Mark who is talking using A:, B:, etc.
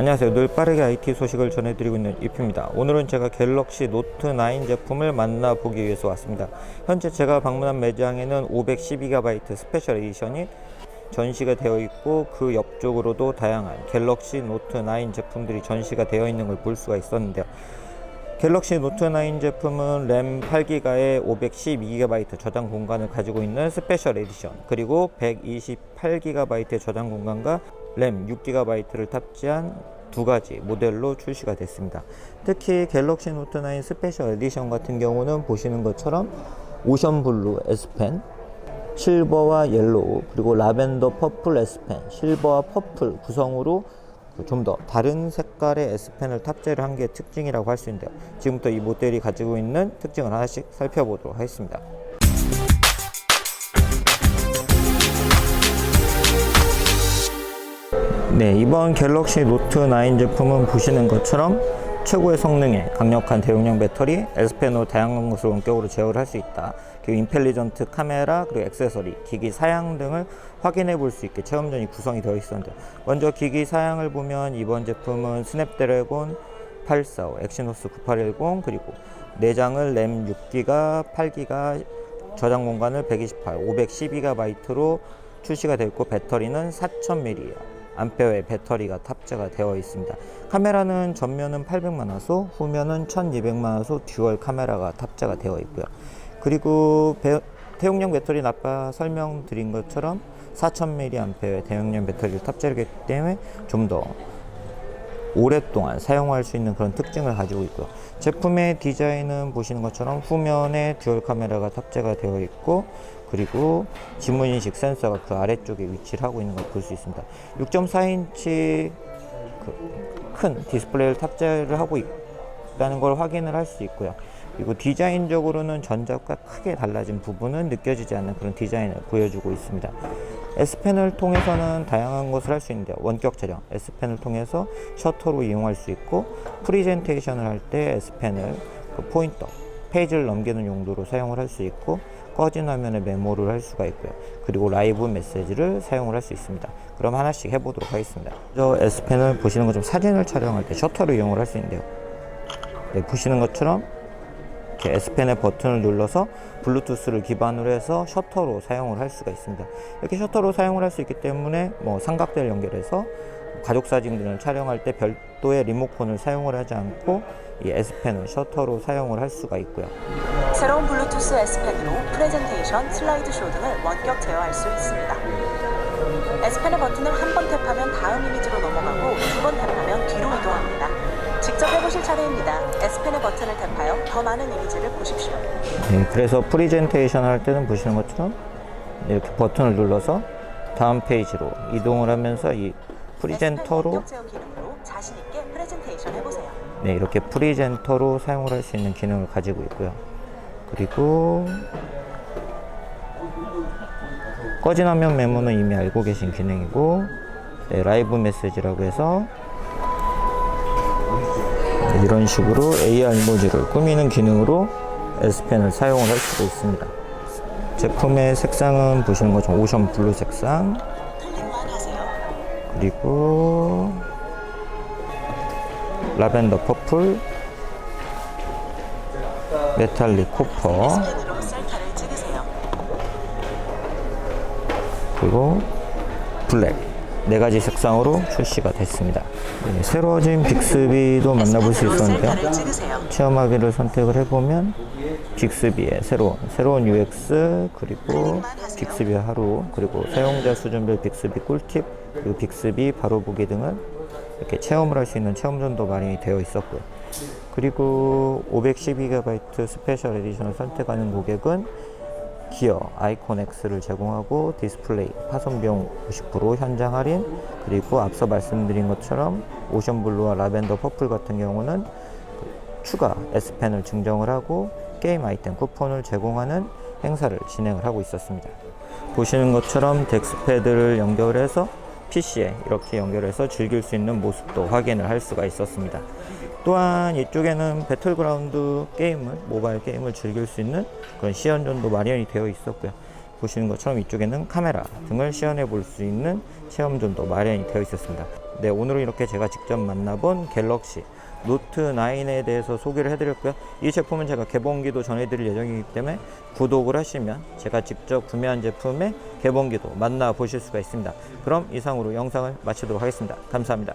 A: 안녕하세요. 늘 빠르게 IT 소식을 전해드리고 있는 이프입니다. 오늘은 제가 갤럭시 노트 9 제품을 만나보기 위해서 왔습니다. 현재 제가 방문한 매장에는 512GB 스페셜 에디션이 전시가 되어 있고 그 옆쪽으로도 다양한 갤럭시 노트 9 제품들이 전시가 되어 있는 걸 볼 수가 있었는데요. 갤럭시 노트 9 제품은 램 8기가에 512GB 저장 공간을 가지고 있는 스페셜 에디션 그리고 128GB 저장 공간과 램 6GB를 탑재한 두 가지 모델로 출시가 됐습니다. 특히 갤럭시 노트 9 스페셜 에디션 같은 경우는 보시는 것처럼 오션 블루 S펜 실버와 옐로우 그리고 라벤더 퍼플 S펜 실버와 퍼플 구성으로 좀 더 다른 색깔의 S펜을 탑재를 한 게 특징이라고 할 수 있는데요. 지금부터 이 모델이 가지고 있는 특징을 하나씩 살펴보도록 하겠습니다. 네, 이번 갤럭시 노트 9 제품은 보시는 것처럼 최고의 성능의 강력한 대용량 배터리, S펜으로 다양한 것을 원격으로 제어를 할 수 있다. 그리고 인텔리전트 카메라, 그리고 액세서리, 기기 사양 등을 확인해 볼 수 있게 체험전이 구성이 되어 있었는데 먼저 기기 사양을 보면 이번 제품은 스냅드래곤 845, 엑시노스 9810 그리고 내장을 램 6기가, 8기가, 저장 공간을 128, 512GB로 출시가 되어 있고 배터리는 4000mAh 암페어의 배터리가 탑재가 되어 있습니다. 카메라는 전면은 800만 화소, 후면은 1200만 화소 듀얼 카메라가 탑재가 되어 있고요. 그리고 배, 대용량 배터리 아까 설명드린 것처럼 4000mAh의 대용량 배터리를 탑재하기 때문에 좀 더 오랫동안 사용할 수 있는 그런 특징을 가지고 있고요. 제품의 디자인은 보시는 것처럼 후면에 듀얼 카메라가 탑재가 되어 있고 그리고 지문인식 센서가 그 아래쪽에 위치를 하고 있는 걸 볼 수 있습니다. 6.4인치 큰 디스플레이를 탑재를 하고 있다는 걸 확인을 할 수 있고요. 그리고 디자인적으로는 전작과 크게 달라진 부분은 느껴지지 않는 그런 디자인을 보여주고 있습니다. S펜을 통해서는 다양한 것을 할 수 있는데 원격 촬영 S펜을 통해서 셔터로 이용할 수 있고 프리젠테이션을 할 때 S펜을 그 포인터 페이지를 넘기는 용도로 사용을 할 수 있고 꺼진 화면에 메모를 할 수가 있고요. 그리고 라이브 메시지를 사용을 할 수 있습니다. 그럼 하나씩 해보도록 하겠습니다. 저 S펜을 보시는 것처럼 사진을 촬영할 때 셔터로 이용을 할 수 있는데요. 네, 보시는 것처럼 이렇게 S펜의 버튼을 눌러서 블루투스를 기반으로 해서 셔터로 사용을 할 수가 있습니다. 이렇게 셔터로 사용을 할 수 있기 때문에 뭐 삼각대를 연결해서 가족 사진들을 촬영할 때 별도의 리모컨을 사용을 하지 않고 이 S펜을 셔터로 사용을 할 수가 있고요.
B: 새로운 블루투스 S펜으로 프레젠테이션, 슬라이드 쇼 등을 원격 제어할 수 있습니다. S펜의 버튼을 한 번 탭하면 다음 이미지로 넘어가고 두 번 탭하면 뒤로 이동합니다. 직접 해보실 차례입니다. S펜의 버튼을 탭하여 더 많은 이미지를 보십시오.
A: 네, 그래서 프리젠테이션 할 때는 보시는 것처럼 이렇게 버튼을 눌러서 다음 페이지로 이동을 하면서 이 프리젠터로
B: 프레젠테이션.
A: 네, 이렇게 프리젠터로 사용을 할 수 있는 기능을 가지고 있고요. 그리고 꺼진 화면 메모는 이미 알고 계신 기능이고 네, 라이브 메시지라고 해서 네, 이런 식으로 AR 이모지를 꾸미는 기능으로 S펜을 사용을 할 수가 있습니다. 제품의 색상은 보시는 것처럼 오션 블루 색상. 그리고 라벤더 퍼플 메탈릭 코퍼. 그리고 블랙 네 가지 색상으로 출시가 됐습니다. 네, 새로워진 빅스비도 만나볼 수
B: 있었는데요.
A: 체험하기를 선택을 해보면 빅스비의 새로운 새로운 UX 그리고 빅스비 하루 그리고 사용자 수준별 빅스비 꿀팁 그리고 빅스비 바로 보기 등을 이렇게 체험을 할 수 있는 체험존도 마련이 되어 있었고요. 그리고 512GB 스페셜 에디션을 선택하는 고객은 기어 아이콘 X를 제공하고 디스플레이 파손 비용 50% 현장 할인 그리고 앞서 말씀드린 것처럼 오션 블루와 라벤더 퍼플 같은 경우는 추가 S펜을 증정을 하고 게임 아이템 쿠폰을 제공하는 행사를 진행을 하고 있었습니다. 보시는 것처럼 덱스패드를 연결해서 PC에 이렇게 연결해서 즐길 수 있는 모습도 확인을 할 수가 있었습니다. 또한 이쪽에는 배틀그라운드 게임을 모바일 게임을 즐길 수 있는 그런 시연존도 마련이 되어 있었고요. 보시는 것처럼 이쪽에는 카메라 등을 시연해 볼 수 있는 체험존도 마련이 되어 있었습니다. 네, 오늘은 이렇게 제가 직접 만나본 갤럭시 노트 9에 대해서 소개를 해드렸고요. 이 제품은 제가 개봉기도 전해드릴 예정이기 때문에 구독을 하시면 제가 직접 구매한 제품의 개봉기도 만나보실 수가 있습니다. 그럼 이상으로 영상을 마치도록 하겠습니다. 감사합니다.